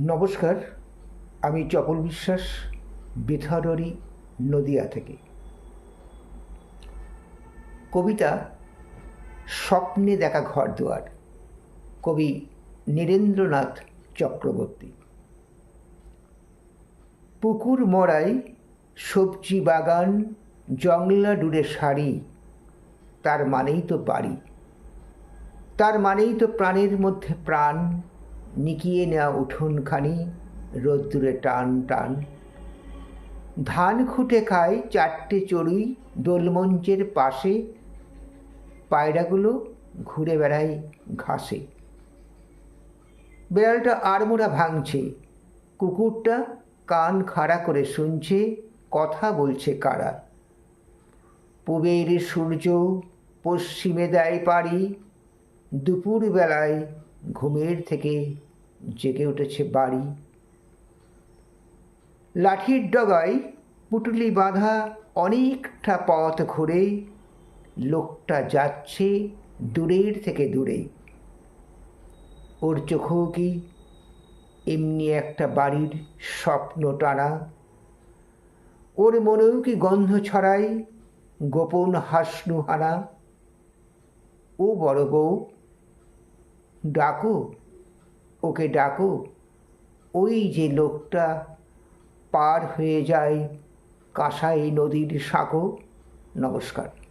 নমস্কার, আমি চপল বিশ্বাস বেথাররি নদিয়া থেকে। কবিতা, স্বপ্নে দেখা ঘর দুয়ার। কবি নীরেন্দ্রনাথ চক্রবর্তী। পুকুর মরাই সবজি বাগান, জংলা ডুরে শাড়ি, তার মানেই তো বাড়ি। তার মানেই তো প্রাণের মধ্যে প্রাণ। নিকিয়ে নেওয়া উঠোনখানি, রোদ্দুরে টান টান। ধান খুঁটে খায় চারটে চড়ুই দোলমঞ্চের পাশে, পায়রাগুলো ঘুরে বেড়ায় ঘাসে। বেড়ালটা আড়মোড়া ভাঙছে, কুকুরটা কান খাড়া করে শুনছে, কথা বলছে কারা। পুবের সূর্য পশ্চিমে দেয় পাড়ি দুপুর বেলায় ঘুমের থেকে জেগে উঠেছে বাড়ি। লাঠির ডগায় পুটুলি বাঁধা অনেকটা পথ ঘুরে লোকটা যাচ্ছে দূরের থেকে দূরে। ওর চোখেও কি এমনি একটা বাড়ির স্বপ্ন টানা? ওর মনেও কি গন্ধ ছড়ায় গোপন হাসনু হানা ও বড় বউ ডাকো ওকে ডাকো। ওই যে লোকটা পার হয়ে যায় কাঁসাই নদীর সাঁকো নমস্কার।